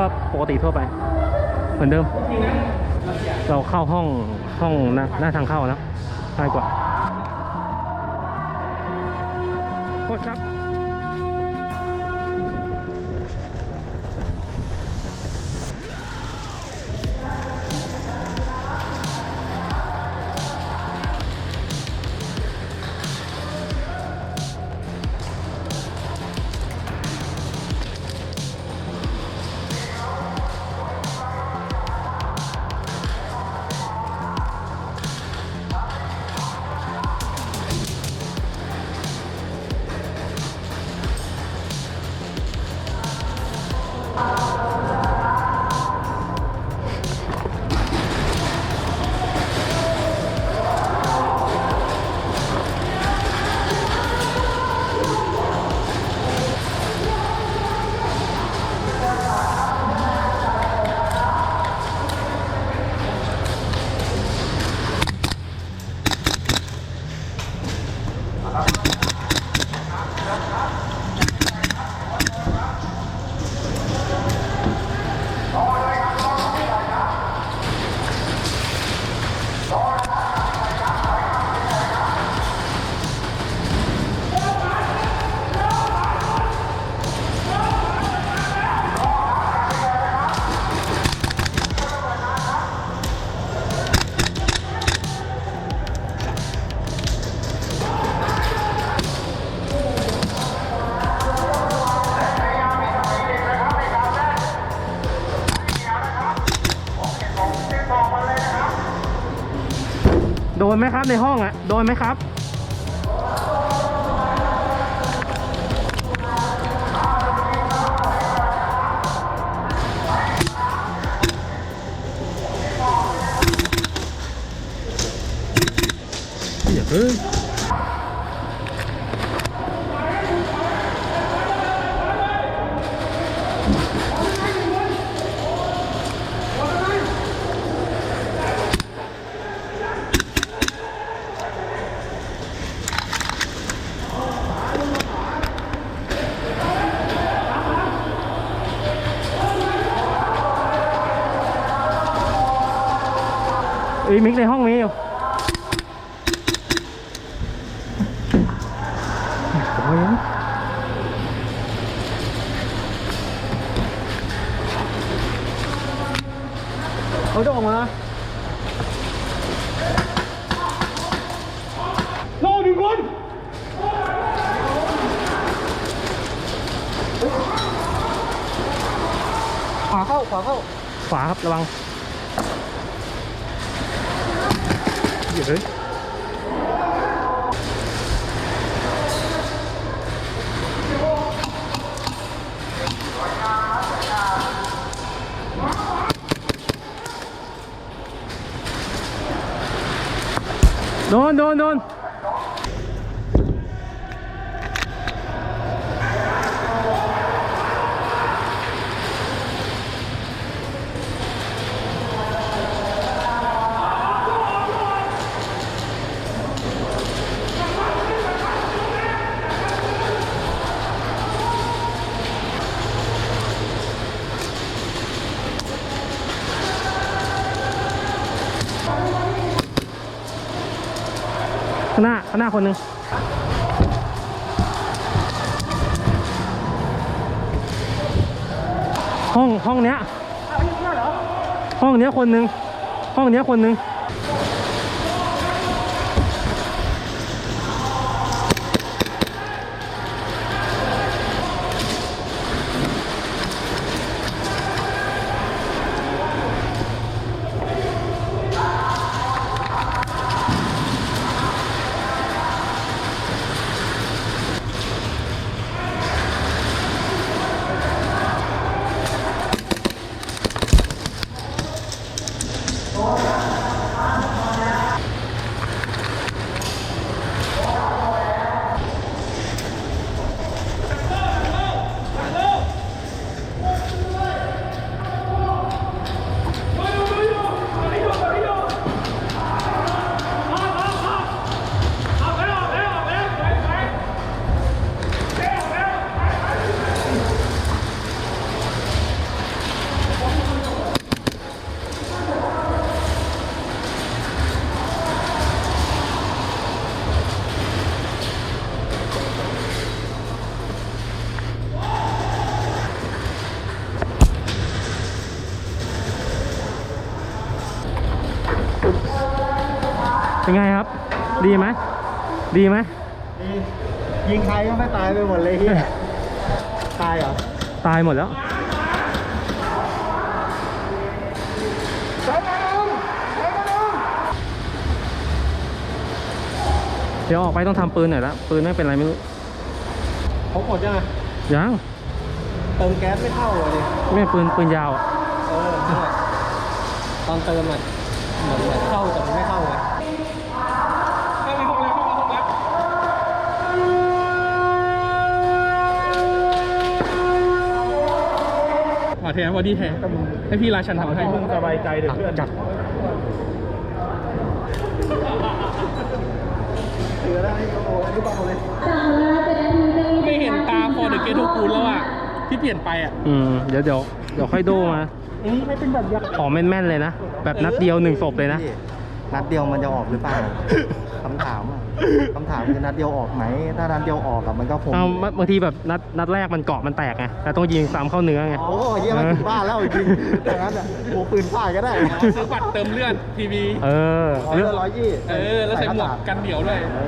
็ปกติทั่วไป เหมือนเดิม เราเข้าห้องห้องหน้านาทางเข้านะง่ายกว่าโทษครับ นไหมครับในห้องอะโดนไหมครับ เฮ้ย อ้ยมิกในห้องมีอยู่โอ้ยเขาจะออกมาโน่หนึ่งคนขวาเข้าขวาเข้าขวาครับระวัง เดี๋ยวเฮ้ ข้างหน้าข้างหน้าคนหนึ่งห้องห้องเนี้ยห้องเนี้ยคนหนึ่งห้องเนี้ยคนหนึ่ง ดีไหมยิงใครก็ไม่ตายไปหมดเลยเฮียตายเหรอ ตายหมดแล้วเดี๋ยวออกไปต้องทำปืนหน่อยละปืนไม่เป็นไรไม่รู้เขาหมดยังไงยังเติมแก๊สไม่เข้าเลยดิไม่ปืนปืนยาวอะเออนั่นแหละตอนเติมอะเหมือนเหมือนเข้า ขอแทนบอดี้แทนให้พี่ราชันทำให้มึงสบายใจเดี๋ยวเพื่อนจัดเสือได้ก็โอ้ยเปล่าเลยไม่เห็นตาพอเดอะเกทูกูลแล้วอะที่เปลี่ยนไปอะ อืม เดี๋ยวเดี๋ยวเดี๋ยวค่อยโดมานี่ไม่เป็นแบบยักษ์ขอแม่นๆเลยนะ แบบนัดเดียวหนึ่งศพเลยนะ นัดเดียวมันจะออกหรือเปล่า คำถามอะคำถามคือนัดเดียวออกไหม ถ้านัดเดียวออกอะมันก็คงเอาบางทีแบบนัดนัดแรกมันเกาะมันแตกไงแต่ต้องยิงซ้ำเข้าเนื้อไง โอ้ยเยี่ยมถึงบ้านแล้วจริงๆดังนั้นอะโอ้ปืนฝ่ายก็ได้ซื้อบัตรเติมเลือดทีวีเออร้อยเรื่อง ละร้อยยี่เออ แล้วใส่หมวกกันเดี่ยวด้วยเอ้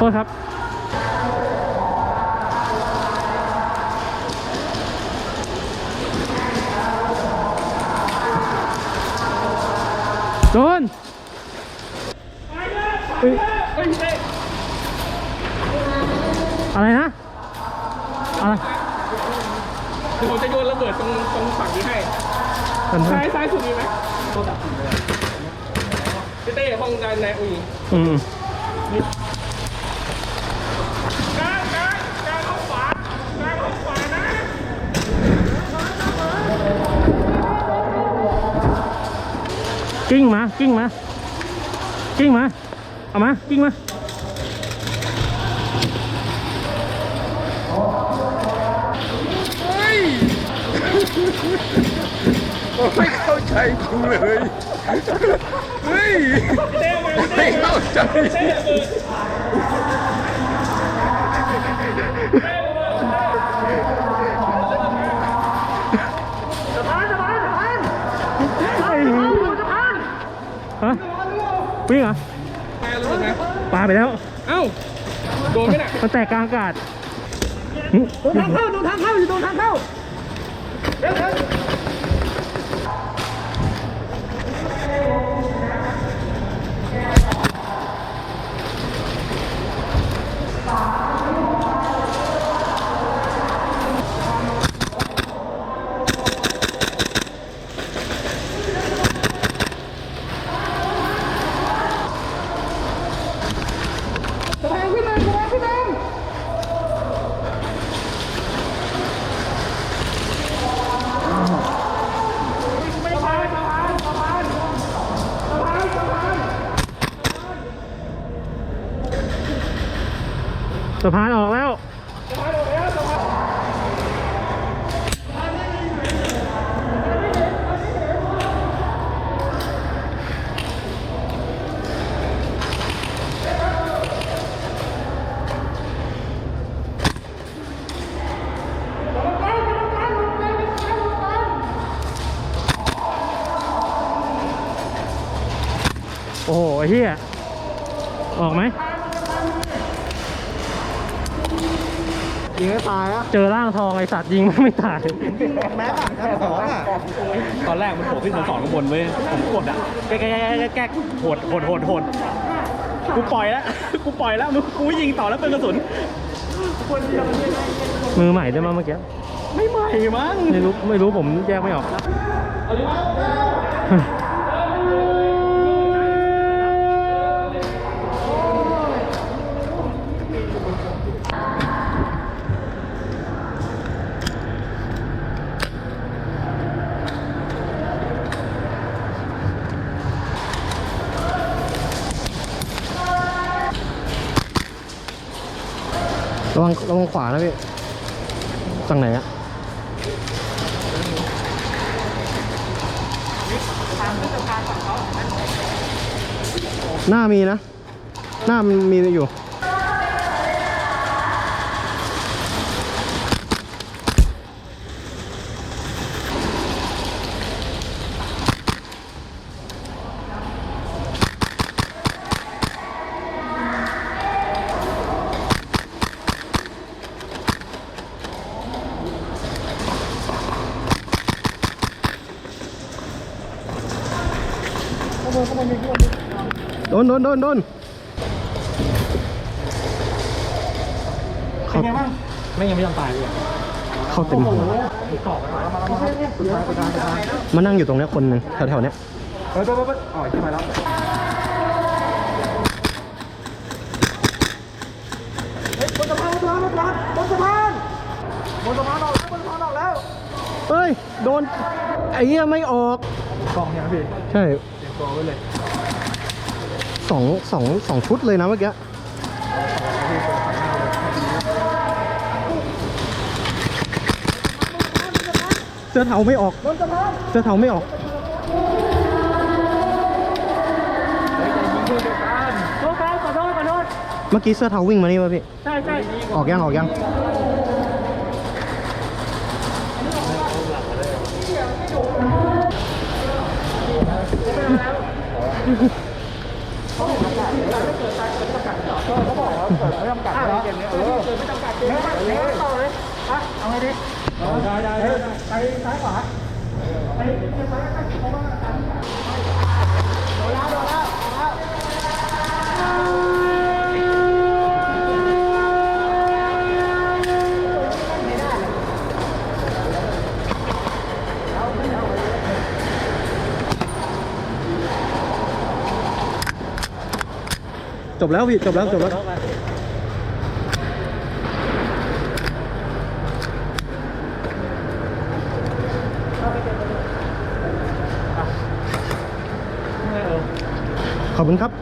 โทษครับ โดนเฮ้ยอะไรนะ อะไรเดี๋ยวผมจะโยนระเบิดตรงตรงฝั่งนี้ให้กันซ้ายซ้ายสุดมีไหมพี่เต้ห้องด้านในอุ้ยอืม กลางกลางกลางห้องขวากลางห้องขวานะ กิ้งมา กิ้งมา กิ้งมา เอามา กิ้งมาไม่เข้าใจกูเลย เฮ้ย ไม่เข้าใจ ฮะวิ่งเหรอแม่รู้สึกไหมปาไปแล้ว เอ้า โดนไหมน่ะมันแตกกลางอากาศโดนทางเข้าโดนทางเข้าอยู่โดนทางเข้า สะพานออกแล้ว โอ้โหไอ้เฮียออกไหม ยิงให้ตายอะเจอร่างทองไอสัตว์ยิงมันไม่ตาย แม็กอะแม็กสองอะตอนแรกมันโผล่ขึ้นชั้นสองข้างบนเว้ยผมกดอะแก๊กแก๊กแก๊กแก๊กโหดโหดโหดโหดกูปล่อยแล้ว กูปล่อยแล้วมึงกูยิงต่อแล้วเป็นกระสุน มือใหม่ด้วยมั้งเมื่อกี้ ไม่ใหม่มั้ง ไม่รู้ไม่รู้ผมแยกไม่ออก ระวังระวังขวานะพี่ฝั่งไหนอะหน้ามีนะ หน้ามันมีอยู่ โดนโดนโดนโดนเข้าไม่ยังไม่ยอมตายเลยเข้าเต็มหัวมานั่งอยู่ตรงเนี้ยคนหนึ่งแถวๆเนี้ยเฮ้ยเฮ้ยเฮ้ยอ๋อขึ้นมาแล้วเฮ้ย โดน ไอ้เหี้ยไม่ออกกองเนี่ยพี่ ใช่เตรียมตัวไว้เลยสองสองสองชุดเลยนะเมื่อกี้เสื้อเทาไม่ออก เสื้อเทาไม่ออกโทษครับขอโทษขอโทษเมื่อกี้เสื้อเทาวิ่งมานี่ป่ะพี่ ใช่ใช่ออกยังออกยัง เขาบอกว่าเปิดไม่จำกัดเลยเนี่จเจ๊ต่อเลยอะเอาไงดีไปซ้ายขวาไปซ้ายก็ไเพราะว่า จบแล้วพี่จบแล้วจบแล้วขอบคุณครับ